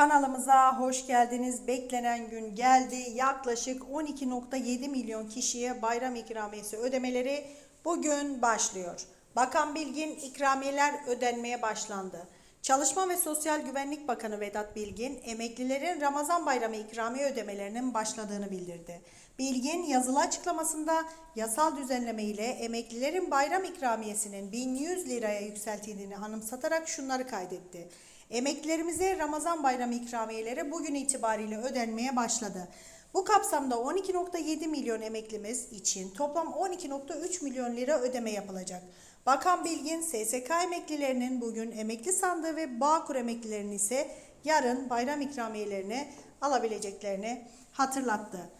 Kanalımıza hoş geldiniz. Beklenen gün geldi. Yaklaşık 12.7 milyon kişiye bayram ikramiyesi ödemeleri bugün başlıyor. Bakan Bilgin ikramiyeler ödenmeye başlandı. Çalışma ve Sosyal Güvenlik Bakanı Vedat Bilgin, emeklilerin Ramazan bayramı ikramiye ödemelerinin başladığını bildirdi. Bilgin yazılı açıklamasında yasal düzenleme ile emeklilerin bayram ikramiyesinin 1100 liraya yükseltildiğini anımsatarak şunları kaydetti. Emeklilerimize Ramazan bayramı ikramiyeleri bugün itibariyle ödenmeye başladı. Bu kapsamda 12.7 milyon emeklimiz için toplam 12.3 milyon lira ödeme yapılacak. Bakan Bilgin, SSK emeklilerinin bugün emekli sandığı ve Bağkur emeklilerinin ise yarın bayram ikramiyelerini alabileceklerini hatırlattı.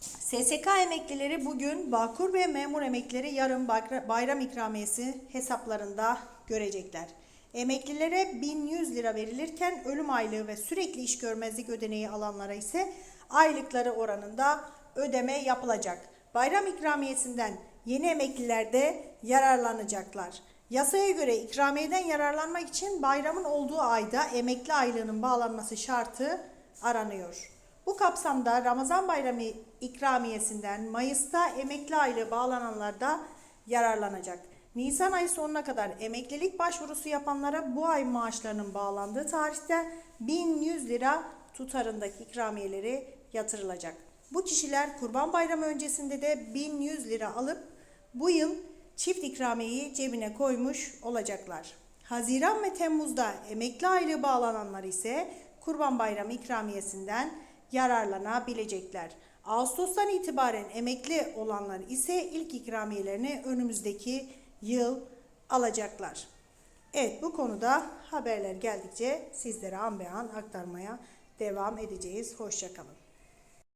SSK emeklileri bugün Bağkur ve memur emeklileri yarın bayra- bayram ikramiyesi hesaplarında görecekler. Emeklilere 1100 lira verilirken ölüm aylığı ve sürekli iş görmezlik ödeneği alanlara ise aylıkları oranında ödeme yapılacak. Bayram ikramiyesinden yeni emekliler de yararlanacaklar. Yasaya göre ikramiyeden yararlanmak için bayramın olduğu ayda emekli aylığının bağlanması şartı aranıyor. Bu kapsamda Ramazan Bayramı ikramiyesinden Mayıs'ta emekli aylığı bağlananlar da yararlanacak. Nisan ayı sonuna kadar emeklilik başvurusu yapanlara bu ay maaşlarının bağlandığı tarihte 1100 lira tutarındaki ikramiyeleri yatırılacak. Bu kişiler Kurban Bayramı öncesinde de 1100 lira alıp bu yıl çift ikramiyeyi cebine koymuş olacaklar. Haziran ve Temmuz'da emekli aylığı bağlananlar ise Kurban Bayramı ikramiyesinden yararlanabilecekler. Ağustos'tan itibaren emekli olanlar ise ilk ikramiyelerini önümüzdeki yıl alacaklar. Evet bu konuda haberler geldikçe sizlere an be an aktarmaya devam edeceğiz. Hoşçakalın.